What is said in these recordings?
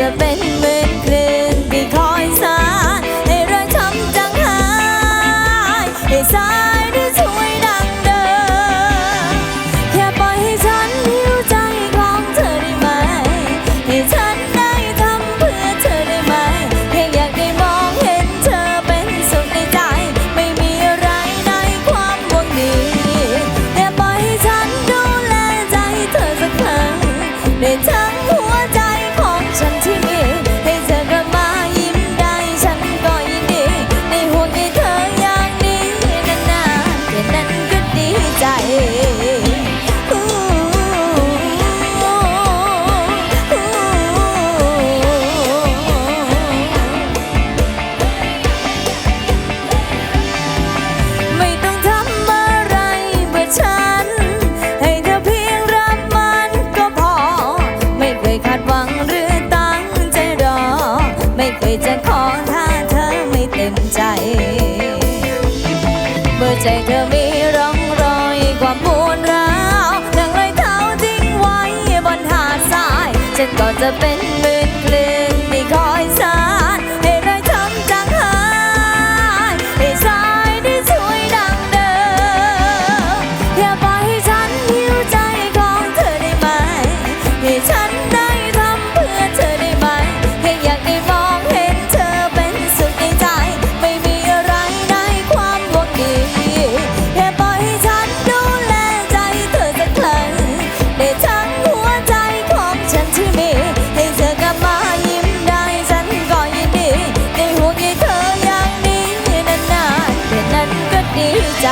จะเป็นเหมือนคลื่นที่คอยสาให้เราช้ำจังหายให้สายได้ช่วยดังเดิมแค่ปล่อยให้ฉันหิวใจของเธอได้ไหม ให้ฉันได้ทำเพื่อเธอได้ไหมแค่อยากได้มองเห็นเธอเป็นสุขในใจ ไม่มีอะไรในความหวังดีแค่ปล่อยให้ฉันดูแลใจเธอสักครั้งในเธ จ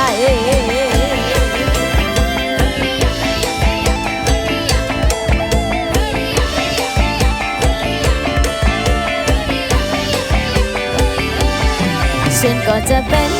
ฉันก็จะเป็น